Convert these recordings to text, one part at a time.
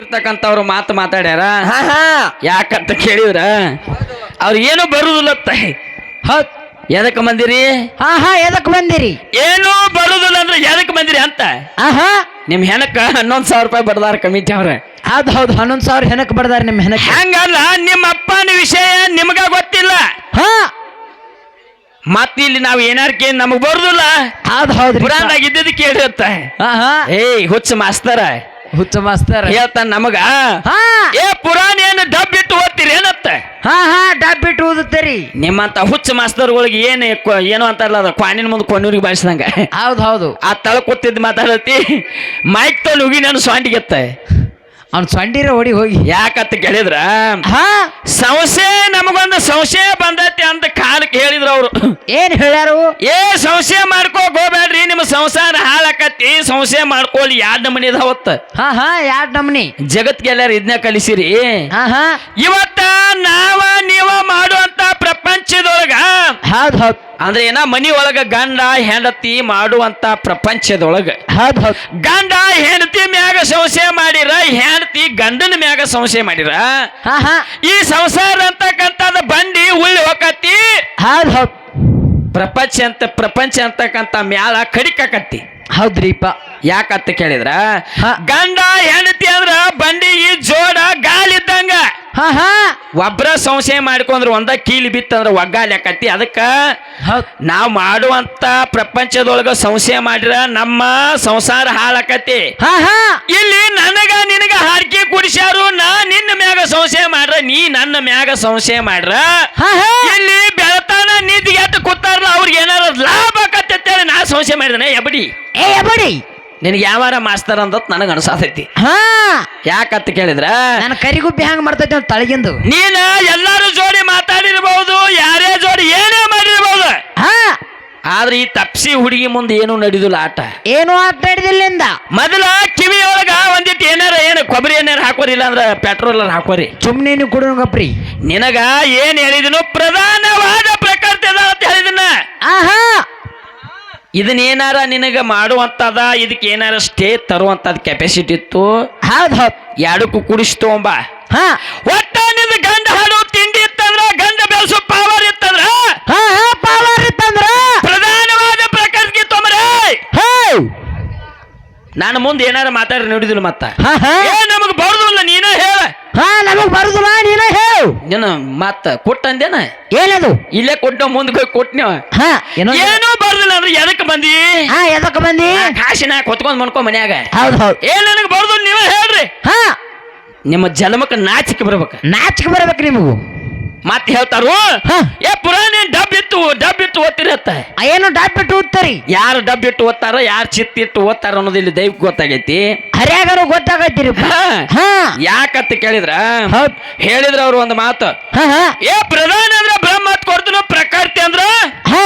ಇರ್ತಕ್ಕಂಥವ್ರು ಮಾತು ಮಾತಾಡ್ಯಾರ? ಹಾ ಹಾ. ಯಾಕಂತ ಕೇಳಿದ್ರ ಅವ್ರು ಏನು ಬರುದಿಲ್ಲ ಹೌದ್. ಎದಕ್ ಬಂದಿರಿ? ಹಾ ಹಾ ಎದಕ್ ಬಂದಿರಿ? ಏನು ಬರುದಿಲ್ಲ ಅಂದ್ರೆ ಎದಕ್ ಬಂದಿರಿ ಅಂತ? ಆಹಾ ನಿಮ್ ಹೆಣಕ್ಕ ಹನ್ನೊಂದ್ ಸಾವಿರ ರೂಪಾಯಿ ಬಡದಾರ ಕಮಿಟಿ ಅವ್ರ. ಅದ್ ಹೌದು. ಹನ್ನೊಂದ್ ಸಾವಿರ ಹೆನಕ್ ಬಡದಾರ ನಿಮ್ ಹೆನಕ್ ಹಂಗಲ್ಲ ನಿಮ್ಮ ಅಪ್ಪನ ವಿಷಯ ನಿಮ್ಗ ಗೊತ್ತಿಲ್ಲ. ಹಾ. ಮತ್ ಇಲ್ಲಿ ನಾವ್ ಏನಾರ ಕೇಳಿ ನಮಗ್ ಬರುದಿಲ್ಲ. ಅದ್ ಹೌದು ಇದ್ದಿದ್ದು ಕೇಳಿರತ್ತ ಹಾ ಹಾ. ಏಯ್ ಹುಚ್ಚ ಮಾಸ್ತರ. ಹುಚ್ಚ ಮಾಸ್ತರ್. ಹೇಳ್ತಾನ ನಮಗ. ಹಾ. ಏ ಪುರಾಣ ಏನು ಡಬ್ ಇಟ್ಟು ಓದ್ತೀರಿ ಏನತ್ತ ಹಾ ಹಾ ಡಬ್ ಬಿಟ್ಟು ಓದುತ್ತೀರಿ. ನಿಮ್ಮಂತ ಹುಚ್ಚ ಮಾಸ್ತರ್ಗಳಿಗೆ ಏನು ಏನು ಏನೋ ಅಂತಾರಲ್ಲ ಅದು ಕ್ವಾನಿನ ಮುಂದೆ ಕೊನೂರಿಗೆ ಬಾಯಿಸಿದಂಗ. ಹೌದು ಹೌದು. ಆ ತಳ ಕೂತಿದ್ದು ಮಾತಾಡತಿ ಮೈಕ್ ತೊಗೊಂಡು ಹೋಗಿ ನಾನು ಸ್ವಾಂಡಿಗೆತ್ತ ಅವ್ನು ಸೊಂಡಿರ ಹೊಡಿ ಹೋಗಿ. ಯಾಕತ್ತ ಕೇಳಿದ್ರ ಹಾ. ಸಂಶಯ ನಮಗೊಂದು ಸಂಶಯ ಬಂದೈತಿ ಅಂತ ಕಾಲಕ್ಕೆ ಹೇಳಿದ್ರು ಅವರು. ಏನ್ ಹೇಳ್ಯಾರು? ಏ ಸಂಶಯ ಮಾಡ್ಕೋ ಹೋಗ್ಬೇಡ್ರಿ ನಿಮ್ಮ ಸಂಸಾರ ಸಂಶಯ ಮಾಡ್ಕೊಳ್ಳಿ ಯಾರ ನಮನಿ ಇದಾವತ್ತ ಹಾ ಹಾ ಯಾರ್ ನಮ್ನಿ? ಜಗತ್ಗೆ ಎಲ್ಲಾರು ಇದನ್ನ ಕಲಿಸಿರಿ. ಹಾ ಹಾ. ಇವತ್ತ ನಾವ ನೀವ ಮಾಡುವಂತ ಪ್ರಪಂಚದೊಳಗ ಹೌದ್ ಹೌದ್. ಅಂದ್ರೆ ಏನ ಮನಿ ಒಳಗ ಗಂಡ ಹೆಂಡತಿ ಮಾಡುವಂತ ಪ್ರಪಂಚದೊಳಗ. ಹೌದ್ ಹೌದ್. ಗಂಡ ಹೆಂಡತಿ ಮ್ಯಾಗ ಸಂಶಯ ಮಾಡಿರ ಹೆಂಡತಿ ಗಂಡನ ಮ್ಯಾಗ ಸಂಶಯ ಮಾಡಿರ. ಹಾ ಹಾ. ಈ ಸಂಸಾರ ಅಂತಕ್ಕಂಥದ್ದು ಬಂಡಿ ಉಳ್ಳಿ ಹೋಗತಿ ಹೌದ್ ಹೌದ್. ಪ್ರಪಂಚ ಅಂತ ಪ್ರಪಂಚ ಅಂತಕ್ಕಂಥ ಮ್ಯಾಲ ಕಡಿಕಾಕತ್ತಿ. ಹೌದ್ರಿಪ್ಪ ಯಾಕತ್ತ ಕೇಳಿದ್ರ. ಗಂಡ ಹೆಂಡತಿ ಅಂದ್ರ ಬಂಡಿಗೆ ಜೋಡ ಗಾಲಿದ್ದಂಗ ಹಾ ಹಾ. ಒಬ್ರ ಸಂಶಯ ಮಾಡ್ಕೊಂಡ್ರ ಒಂದ ಕೀಲಿ ಬಿತ್ತಂದ್ರ ಒಗ್ಗಾಲಿಯಾಕತ್ತಿ ಅದಕ್ಕ ನಾವು ಮಾಡುವಂತ ಪ್ರಪಂಚದೊಳಗ ಸಂಶಯ ಮಾಡಿರ ನಮ್ಮ ಸಂಸಾರ ಹಾಳಾಕತಿ ಇಲ್ಲಿ ನನಗ ನಿನಗ ಹಾರ್ಕಿ ಕುಡಿಸ್ಯಾರು ನಾ ನಿನ್ನ ಮ್ಯಾಗ ಸಂಶಯ ಮಾಡ್ರ ನೀ ನನ್ನ ಮ್ಯಾಗ ಸಂಶಯ ಮಾಡ್ರ. ಇಲ್ಲಿ ಬೆಳತಾನ ನಿದ್ಗೆ ಎತ್ತ ಕೂತಾರಲ್ಲ ಅವ್ರಿಗೆ ಏನಾರ ಲಾಭ ಸಂಶಯ ಮಾಡಿದನೆ ಎಬಡಿ. ಏ ಎಬಡಿ. ನಿನಗೆ ಯಾವಾರ ಮಾಸ್ತರ್ ಅಂತ ನನಗೆ ಅನ್ಸಾತೈತಿ. ಹಾ. ಯಾಕಂತ ಕೇಳಿದ್ರ ನನ್ನ ಕರಿಗುಬ್ಬಿ ಹ್ಯಾಂಗ ಮಾಡ್ತೈತಿ ಅಂತ ತಳಗಿಂದು. ನೀನು ಎಲ್ಲಾರು ಜೋಡಿ ಮಾತಾಡಿರ್ಬಹುದು ಯಾರೇ ಜೋಡಿ ಏನೇ ಮಾಡಿರ್ಬಹುದು ಹಾ. ಆದ್ರೆ ಈ ತಪ್ಸಿ ಹುಡುಗಿ ಮುಂದೆ ಏನು ನಡೆದಿಲ್ಲ ಆಟ. ಏನು ಆಟ ನಡೆದಿಲ್ಲಿಂದ. ಮೊದಲ ಕಿವಿಯೊಳಗ ಒಂದಿಟ್ಟು ಏನಾರ ಏನು ಕೊಬ್ಬರಿ ಏನಾರ ಹಾಕೋರಿಲ್ಲ ಅಂದ್ರೆ ಪೆಟ್ರೋಲ್ ಹಾಕೋರಿ. ಸುಮ್ಮನೆ ನೀವು ಕುಡುಗಪ್ರಿ ನಿನಗ ಏನ್ ಹೇಳಿದನು ಪ್ರಧಾನವಾದ ಪ್ರಕೃತಿ ಅದ ಅಂತ ಹೇಳಿದನ. ಆಹಾ. ಇದನ್ನ ಏನಾರ ನಿನಗ ಮಾಡುವಂತದ ಇದಕ್ಕೆ ಏನಾರ ಸ್ಟೇ ತರುವಂಥದ್ದು ಕೆಪಾಸಿಟಿ ಇತ್ತು? ಹೌದ್ ಹೌದು. ಎರಡಕ್ಕೂ ಕುಡಿಸ್ ತಗೊಂಬ ಹಾ. ಒಟ್ಟ ನಿನ್ನ ಗಂಡ ಹಾಡು ತಿಂಡಿ ಇತ್ತಂದ್ರ ಗಂಡ ಬೆಳೆಸೋ ಪವರ್ ಇತ್ತಂದ್ರ? ಹಾ ಹಾ ಪವರ್ ಇತ್ತಂದ್ರ? ಪ್ರಧಾನವಾದ ಪ್ರಕರಣಕ್ಕೆ ತೊಂದರೆ. ಹೇ. ನಾನು ಮುಂದೆ ಏನಾರ ಮಾತಾಡ್ರಿ ನೋಡಿದಿಲ್ಲ ಮತ್ತ? ಹಾ ಹಾ. ಏ ನಮಗ್ ಬರುದಿಲ್ಲ ನೀನೇ ಹೇಳ. ಹಾ ನಮಗ್ ಬರುದಿಲ್ಲ ನೀನ ಹೇಳು. ನೀನು ಮತ್ತ ಕೊಟ್ಟಂದೇನ? ಏನದು? ಇಲ್ಲೇ ಕೊಟ್ಟ ಮುಂದೆ ಹೋಗಿ ಹಾ. ಏನೋ ಅಂದ್ರೆ ಎದಕ್ಕೆ ಬಂದಿ? ಹಾ ಎದಕ್ ಬಂದಿ? ಕಾಶಿನ ಕೊತ್ಕೊಂಡ್ ಮನ್ಕೊ ಮನ್ಯಾಗ. ಹೌದು ಹೌದು. ಏನ್ ನನಗೆ ಬರ್ದು ನೀವೇ ಹೇಳ್ರಿ. ಹಾ. ನಿಮ್ಮ ಜನ್ಮಕ್ಕೆ ನಾಚಿಕೆ ಬರ್ಬೇಕು. ನಾಚಿಕೆ ಬರ್ಬೇಕು ನಿಮಗೂ. ಮತ್ತೆ ಹೇಳ್ತಾರು ಹಾ. ಏ ಪುರಾಣ ಡಬ್ ಇತ್ತು ಡಬ್ ಇಟ್ಟು ಓದ್ತಿರತ್ತ ಆ, ಏನು ಡಬ್ ಇಟ್ಟು ಓದ್ತಾರಿ? ಯಾರು ಡಬ್ ಇಟ್ಟು ಓದ್ತಾರೋ ಯಾರು ಚಿತ್ತಿ ಇಟ್ಟು ಓದ್ತಾರ ಅನ್ನೋದು ಇಲ್ಲಿ ದೈವಕ್ಕೆ ಗೊತ್ತಾಗೈತಿ. ಹರಿಯಾಗರು ಗೊತ್ತಾಗತ್ತೀರಿ ಯಾಕತ್ತ ಕೇಳಿದ್ರ? ಹೇಳಿದ್ರ ಅವ್ರು ಒಂದು ಮಾತು. ಏ ಪ್ರಧಾನ ಅಂದ್ರ ಬ್ರಹ್ಮ ಕೊಡ್ತನು ಪ್ರಕೃತಿ ಅಂದ್ರ ಹಾ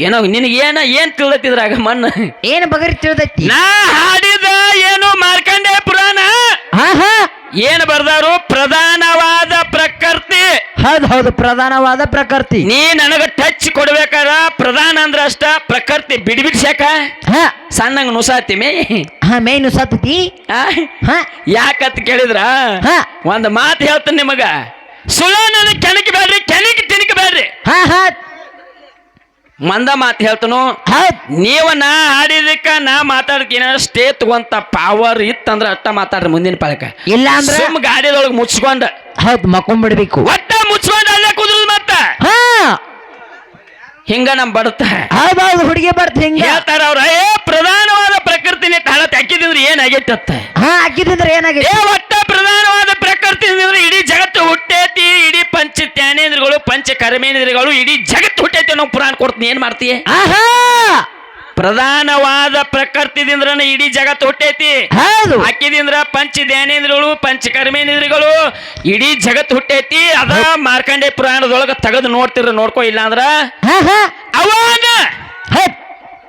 ಏನೋ ನಿನಗೆ ಏನ ಏನ್ ತಿಳ್ದತ್ತಿದ್ರಾಗ ಮಣ್ಣು? ಏನು ಬಗರಿ ತಿಳಿದೈತಿ? ನಾ ಹಾಡಿದ ಏನು ಮಾರ್ಕಂಡೆ ಪುರಾಣ? ಹಾ ಹಾ. ಏನ್ ಬರ್ದಾರು? ಪ್ರಧಾನವಾದ ಪ್ರಕೃತಿ. ಹೌದು ಹೌದು ಪ್ರಧಾನವಾದ ಪ್ರಕೃತಿ. ನೀ ನನಗ ಟಚ್ ಕೊಡ್ಬೇಕಾರ ಪ್ರಧಾನ ಅಂದ್ರ ಅಷ್ಟ ಪ್ರಕೃತಿ ಬಿಡಿ ಬಿಡ್ಸ್ಯಾಕ? ಹಾ. ಸಣ್ಣಂಗ ನುಸಾತಿ ಮೇ. ಹಾ ಮೇ ನುಸಾತಿ ಯಾಕಂತ ಕೇಳಿದ್ರ? ಹಾ. ಒಂದ್ ಮಾತು ಹೇಳ್ತೀನಿ ನಿಮಗ. ಸುಳ್ಳ ನನಗೆ ಕೆಣಕಿ ಬೇಡ್ರಿ ಕೆಣಕಿ ತಿನ್ಕಬೇಡ್ರಿ ಹಾ ಹಾ. ಮಂದ ಮಾತು ಹೇಳ್ತನು ನೀವು ನಾ ಆಡಿದಕ್ಕ ನಾ ಮಾತಾಡ್ಕಿನ ಸ್ಟೇ ತಗೊಂತ ಪವರ್ ಇತ್ತಂದ್ರ ಅಟ್ಟ ಮಾತಾಡ್ರಿ ಮುಂದಿನ ಪಾಲಕ ಇಲ್ಲ ಅಂದ್ರೆ ಸುಮ್ ಗಾಡಿದೊಳಗೆ ಮುಚ್ಕೊಂಡ. ಹೌದ್ ಮಕ್ಕೊಂಡ್ಬಿಡ್ಬೇಕು ಒಟ್ಟ ಮುಚ್ಕೊಂಡ ಅಲ್ಲೇ ಕುದ್ರು ಮತ್ತ. ಹಾ. ಹಿಂಗ ನಮ್ ಬಡತ. ಹೌದೌದು ಹೌದು ಹುಡುಗಿ ಬರ್ತ ಹಿಂಗ. ಹೇಳ್ತಾರ ಅವ್ರ ಏ ಪ್ರಧಾನವಾದ ಪ್ರಕೃತಿನೇ ತಾಳ ತೆಕ್ಕಿದ್ರೆ ಏನಾಗೈತಿ ಅತ್ತ ಹಾ ಹಾಕಿದ್ರೆ ಏನಾಗೈತಿ? ಏ ಒಟ್ಟ ಪ್ರಧಾನವಾದ ಪ್ರಕೃತಿ ಇಡೀ ಜಗತ್ತು ಹುಟ್ಟೇತಿ ಇಡೀ ಪಂಚ ಜ್ಞಾನೇಂದ್ರಗಳು ಪಂಚ ಕರ್ಮೇಂದ್ರಗಳು ಇಡೀ ಜಗತ್ತು ಹುಟ್ಟೈತೆ ನಾವು ಪುರಾಣ ಕೊಡ್ತೀನಿ. ಏನ್ ಮಾಡ್ತೀಯ? ಆಹಾ! ಪ್ರಧಾನವಾದ ಪ್ರಕೃತಿದಿಂದ್ರನ ಇಡೀ ಜಗತ್ತು ಹುಟ್ಟೈತಿ. ಹೌದು. ಹಾಕಿದಿಂದ್ರ ಪಂಚ ಧ್ಯಾನೇಂದ್ರಗಳು ಪಂಚ ಕರ್ಮೇಂದ್ರಗಳು ಇಡೀ ಜಗತ್ತು ಹುಟ್ಟೈತಿ. ಅದ ಮಾರ್ಕಂಡೆ ಪುರಾಣದೊಳಗ ತೆಗೆದು ನೋಡ್ತಿರ ನೋಡ್ಕೋ ಇಲ್ಲ ಅಂದ್ರ ಅವಾಗ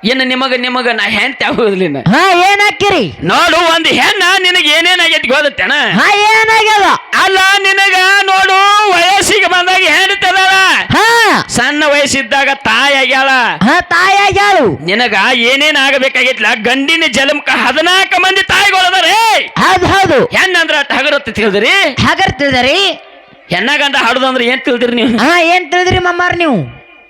ಇನ್ನು ನಿಮಗ ನಿಮಗ ನಾ ಹೆಂತ ಆಗೋದಿಲ್ಲ ಹಾ ಏನ್ ಹಾಕಿರಿ ನೋಡು ಒಂದ್ ಹೆಣ್ಣ ನಿನಗ ಏನೇನಾಗೈತಿ ಗೊತ್ತೇನ? ಹಾ ಏನಾಗ್ಯದ? ಅಲ್ಲ ನಿನಗ ನೋಡು ವಯಸ್ಸಿಗೆ ಬಂದಾಗ ಹೆಣ್ತದಾಳ ಹಾ. ಸಣ್ಣ ವಯಸ್ಸಿದ್ದಾಗ ತಾಯಿ ಆಗ್ಯಾಳ. ಹಾ ತಾಯಾಗ್ಯಾಳು ನಿನಗ ಏನೇನ್ ಆಗಬೇಕಾಗಿತ್ಲ? ಗಂಡಿನ ಜಲಮಕ ಹದಿನಾಲ್ಕು ಮಂದಿ ತಾಯಿಗಳು ಅದಾರೆ. ಹೌದು ಹೌದು. ಹೆಣ್ಣಂದ್ರ ಹಗರತ್ತ ತಿಳಿದ್ರಿ? ಹಾಗಾರ್ ತಿಳಿದರಿ? ಹೆಣ್ಣಾಗಂದ ಹಾಡುದಂದ್ರ ಏನ್ ತಿಳಿದ್ರಿ ನೀವು? ಹಾ ಏನ್ ತಿಳಿದ್ರಿ ಮಮ್ಮಾರ್ ನೀವು?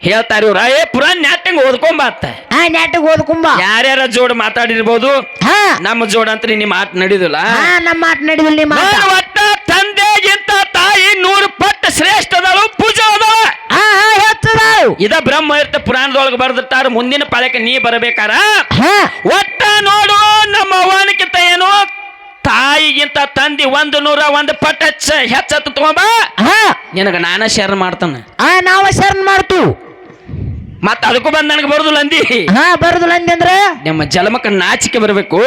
ಹೇಳ್ತಾರ ಇವ್ರ ಏ ಪುರಾಣ ನಾಟಂಗ ಓದ್ಕೊಂಬತ್ತ ನೆಟ್ಟಿಗೆ ಓದ್ಕುಂಬ ಯಾರ್ಯಾರ ಜೋಡ್ ಮಾತಾಡಿರ್ಬೋದು? ಹಾ. ನಮ್ಮ ಜೋಡ ಅಂತ ನೀ ಮಾತು ನಡೆಯುದಿಲ್ಲ ಹಾ ನಮ್ಮ ಮಾತು ನಡೆದಿಲ್ಲ ನಿಮ್ಮ ಮಾತ. ಒಟ್ಟ ತಂದೆಗಿಂತ ತಾಯಿ ನೂರು ಪಟ್ಟು ಶ್ರೇಷ್ಠ ಅದಾಳು ಪೂಜೆ ಅದಾಳ ಹಾ ಹಾ ಹೆಚ್ಚದಾಳು ಇದ ಬ್ರಹ್ಮಯುಕ್ತ ಪುರಾಣದೊಳಗೆ ಬರ್ದಿಟ್ಟಾರ ಮುಂದಿನ ಪಾಳ್ಯಕ್ಕೆ ನೀ ಬರಬೇಕಾರ? ಹಾ. ಒಟ್ಟ ನೋಡು ನಮ್ಮ ಅವನಕ್ಕಿಂತ ಏನು? ತಾಯಿಗಿಂತ ತಂದಿ ಒಂದು ನೂರ ಒಂದು ಪಟ್ಟ ಹೆಚ್ಚ ತಗೊಂಬ. ಹಾ. ನಿನಗ ನಾನ ಶರಣ ಮಾಡ್ತಾನ. ಆ ನಾವ ಶರಣ ಮಾಡ್ತು ಮತ್ತ ಅದಕ್ಕೂ ಬಂದ್ ನನಗೆ ಬರುದಿಲ್ಲ ಅಂದಿ. ಹಾ ಬರುದಿಲ್ಲ ಅಂದ್ರ? ನಿಮ್ಮ ಜಲಮಕ್ಕ ನಾಚಿಕೆ ಬರಬೇಕು.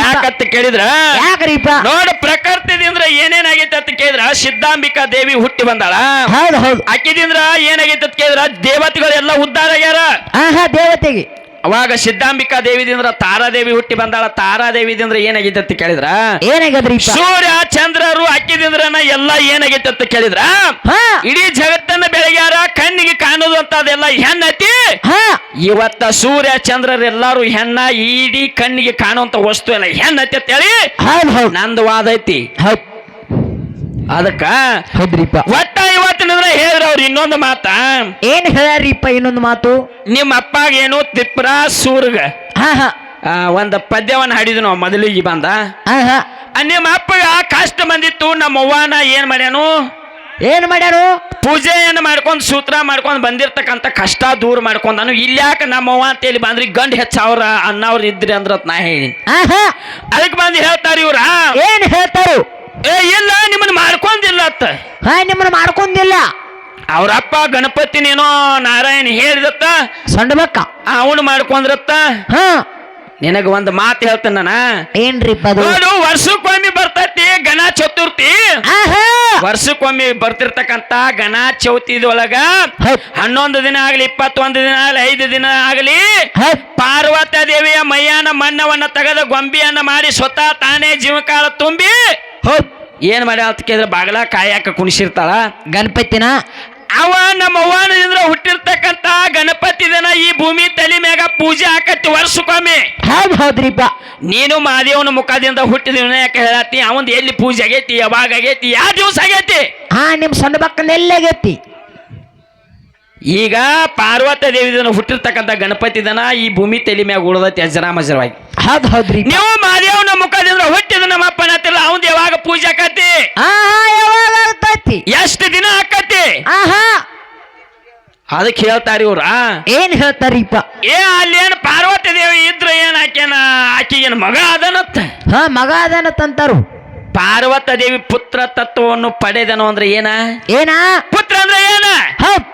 ಯಾಕತ್ತ ಕೇಳಿದ್ರ? ಯಾಕ್ರೀಪ ನೋಡ ಪ್ರಕೃತಿದಿಂದ ಏನೇನಾಗೈತೆ ಅಂತ ಕೇಳಿದ್ರ? ಸಿದ್ಧಾಂಬಿಕಾ ದೇವಿ ಹುಟ್ಟಿ ಬಂದಾಳ. ಹೌದ್ ಹೌದು. ಅಕ್ಕಿದಿಂದ ಏನಾಗೈತೆ ಅಂತ ಕೇಳಿದ್ರ? ದೇವತೆಗಳೆಲ್ಲ ಉದ್ಧಾರ ಆಗ್ಯಾರ. ಹಾ ಹಾ ದೇವತೆಗೆ. ಅವಾಗ ಸಿದ್ಧಾಂಬಿಕಾ ದೇವಿದಿಂದ ತಾರಾದೇವಿ ಹುಟ್ಟಿ ಬಂದಾಳ. ತಾರಾದೇವಿದಿಂದ ಏನಾಗೈತೆ ಅಂತ ಕೇಳಿದ್ರ? ಏನಾಗದ್ರಿ ಸೂರ್ಯ ಚಂದ್ರರು ಅಕ್ಕಿದಿಂದ್ರ ಎಲ್ಲ ಏನಾಗೈತೆ ಅಂತ ಕೇಳಿದ್ರ? ಹಾ. ಇಡೀ ಜಗತ್ತನ್ನ ಬೆಳಗ್ಯಾರ ಕಣ್ಣಿಗೆ ಕಾಣೋದು ಅಂತ ಅದೆಲ್ಲ ಹೆಣ್ಣತಿ? ಹಾ. ಇವತ್ತ ಸೂರ್ಯ ಚಂದ್ರರೆಲ್ಲಾರು ಹೆಣ್ಣ ಇಡೀ ಕಣ್ಣಿಗೆ ಕಾಣುವಂತ ವಸ್ತು ಎಲ್ಲ ಹೆಣ್ಣತಿ ಅಂತ ಹೇಳಿ? ನಂದು ವಾದ ಐತಿ. ಹೌದ್. ಅದಕ್ಕ ಒಟ್ಟ ಇವತ್ತಿನಿಂದ್ರ ಹೇಳಿದ್ರ ಅವ್ರು ಇನ್ನೊಂದು ಮಾತ. ಏನ್ ಹೇಳ್ಯಾರಿಪ್ಪ ಇನ್ನೊಂದು ಮಾತು? ನಿಮ್ಮ ಅಪ್ಪಾಗ ಏನು ತಿಪ್ರ ಸೂರ್ಗ. ಹಾ ಹಾ. ಆ, ಒಂದ್ ಪದ್ಯವನ್ನ ಹಾಡಿದ್ನು ನಾವು ಮೊದಲಿಗೆ ಬಂದ. ಹಾ ಹಾ. ಆ, ನಿಮ್ಮ ಅಪ್ಪಗ ಕಷ್ಟ ಬಂದಿತ್ತು ನಮ್ಮ ಅವ್ವನ ಏನ್ ಮಾಡ್ಯಾನು? ಏನ್ ಮಾಡ್ಯಾರು? ಪೂಜೆಯನ್ನು ಮಾಡ್ಕೊಂಡು ಸೂತ್ರ ಮಾಡ್ಕೊಂಡು ಬಂದಿರ್ತಕ್ಕಂಥ ಕಷ್ಟ ದೂರ ಮಾಡ್ಕೊಂಡಾನು. ಇಲ್ಯಾಕ ನಮ್ಮ ಅವ್ವ ಅಂತೇಳಿ ಬಂದ್ರಿ ಗಂಡ್ ಹೆಚ್ಚವ್ರ ಅನ್ನವ್ರ ಇದ್ರಿ ಅಂದ್ರ ನಾ ಹೇಳಿ ಹಾ ಹಾ. ಅದಕ್ಕೆ ಬಂದು ಹೇಳ್ತಾರ ಇವ್ರ. ಏನ್ ಹೇಳ್ತಾರು? ಏ ಇಲ್ಲ ನಿಮ್ಮನ್ನ ಅತ್ತ ಹಾ ನಿಮ್ಮನ್ನ ಮಾಡ್ಕೊಂದಿಲ್ಲ ಅವ್ರಪ್ಪ ಗಣಪತಿನೇನೋ ನಾರಾಯಣ ಹೇಳಿದತ್ತ? ಸಣ್ಣ ಬಕ್ಕ ಅವನು ಮಾಡ್ಕೊಂಡ್ರತ್ತ? ಹಾ. ನಿನಗ ಒಂದ್ ಮಾತು ಹೇಳ್ತೇನೆ ನಾನ? ಏನ್ರಿಪ್ಪ ಅದು? ನೋಡು ವರ್ಷಕ್ಕೊಮ್ಮೆ ಬರ್ತೈತಿ ಗಣ ಚತುರ್ಥಿ. ಆಹಾ. ವರ್ಷಕ್ಕೊಮ್ಮೆ ಬರ್ತಿರ್ತಕ್ಕಂತ ಗಣ ಚೌತಿದೊಳಗ ಹನ್ನೊಂದು ದಿನ ಆಗಲಿ ಇಪ್ಪತ್ತೊಂದು ದಿನ ಆಗಲಿ ಐದು ದಿನ ಆಗಲಿ ಪಾರ್ವತ ದೇವಿಯ ಮೈಯಾನ ಮಣ್ಣವನ್ನ ತೆಗೆದ ಗೊಂಬಿಯನ್ನ ಮಾಡಿ ಸ್ವತಃ ತಾನೇ ಜೀವಕಾಲ ತುಂಬಿ ಏನ್ ಮಾಡಿ ಅಂತ ಕೇಳಿದ್ರೆ ಬಾಗಲ ಕಾಯಕ ಕುಣಿಸಿರ್ತಾಳ. ಗಣಪತಿನ? ಅವ ನಮ್ಮ ಅವ್ವನದಿಂದ ಹುಟ್ಟಿರ್ತಕ್ಕಂತ ಗಣಪತಿ ದಿನ ಈ ಭೂಮಿ ತಲೆ ಮ್ಯಾಗ ಪೂಜೆ ಹಾಕತ್ತಿ ವರ್ಷಕ್ಕೊಮ್ಮೆ. ಹೌದು ಹೌದ್ರಿಪ್ಪ ನೀನು ಮಹಾದೇವನ ಮುಖದಿಂದ ಹುಟ್ಟಿದ ಯಾಕೆ ಹೇಳತ್ತಿ? ಅವಂದ್ ಎಲ್ಲಿ ಪೂಜೆ ಆಗೈತಿ ಯಾವಾಗ ಆಗೈತಿ ಯಾವ ದಿವಸ ಆಗೈತಿ? ಹಾ ನಿಮ್ ಸಣ್ಣ ಬಕ್ಕನ ಎಲ್ಲಾಗೈತಿ ಈಗ ಪಾರ್ವತ ದೇವಿ ದಿನ ಹುಟ್ಟಿರ್ತಕ್ಕಂಥ ಗಣಪತಿ ದನ ಈ ಭೂಮಿ ತಲೆ ಮ್ಯಾಗ ಉಳದತಿ ಅಜರಾಮಜರವಾಗಿ ಹೌದ್ ಹೌದ್ರಿ. ನೀವು ಮಹಾದೇವನ ಮುಖದಿಂದ ಹುಟ್ಟಿದ ನಮ್ಮ ಅಪ್ಪನ ಅವನ್ ಯಾವಾಗ ಪೂಜೆ ಆಕತಿ ಆಹಾ ಯಾವಾಗ ಎಷ್ಟು ದಿನ ಆಕತಿ ಆಹಾ. ಅದಕ್ಕೆ ಹೇಳ್ತಾರ ಇವ್ರ ಏನ್ ಹೇಳ್ತಾರಿ ಏ ಅಲ್ಲೇನು ಪಾರ್ವತಿ ದೇವಿ ಇದ್ರ ಏನ್ ಆಕೆನ ಏನ್ ಮಗ ಅದನತ್ತ ಹ ಮಗ ಅದನತ್ತಂತಾರು ತಂತಾರು ಪಾರ್ವತ ದೇವಿ ಪುತ್ರ ತತ್ವವನ್ನು ಪಡೆದನು ಅಂದ್ರೆ ಏನ? ಏನ? ಪುತ್ರ ಅಂದ್ರೆ ಏನ? ಹೌದ್.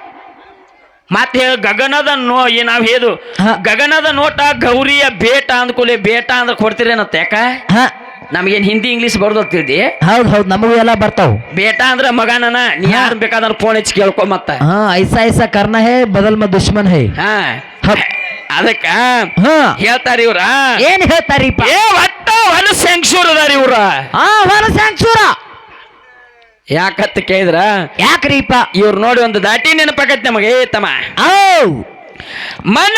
ಮತ್ತೆ ಗಗನದ ನೋ ಈ ನಾವ್ ಹೇಳು ಹಾ. ಗಗನದ ನೋಟ ಗೌರಿಯ ಬೇಟ ಅಂದ್ಕೂಲೆ ಬೇಟ ಅಂದ್ರೆ ಕೊಡ್ತೀರೇನತ್ತ ಯಾಕ? ಹಾ. ನಮಗೇನ್ ಹಿಂದಿ ಇಂಗ್ಲಿಷ್ ಬರ್ದೋಗ್ತಿದ್ದಿ ಹೌದ್ ಹೌದ್ ನಮಗೂ ಎಲ್ಲ ಬರ್ತಾವ್. ಬೇಟ ಅಂದ್ರ ಮಗನನ ನೀ. ಯಾರು ಬೇಕಾದ್ರೆ ಫೋನ್ ಹಚ್ಚಿ ಕೇಳ್ಕೊ ಮತ್ತ. ಹಾ ಐಸಾ ಐಸಾ ಕರ್ನ ಹೇ ಬದಲ್ ಮ ದುಶ್ಮನ್ ಹೇ. ಹಾ. ಹೌದ್. ಅದಕ್ಕ ಹೇಳ್ತಾರ ಇವ್ರ. ಏನ್ ಹೇಳ್ತಾರಿಪ್ಪ? ಏ ಒಟ್ಟ ಹೊಲ ಸ್ಯಾಂಕ್ಷೂರ್ ಅದಾರ ಇವ್ರ. ಹಾ ಹೊಲ ಸ್ಯಾಂಕ್ಸೂರ ಯಾಕತ್ತ ಕೇಳಿದ್ರ? ಯಾಕ್ರೀಪ? ಇವ್ರು ನೋಡಿ ಒಂದು ದಾಟಿ ನೆನಪಾಗತ್ತೆ ನಮಗೆ ಏ ತಮ್ಮ. ಔ ಮನ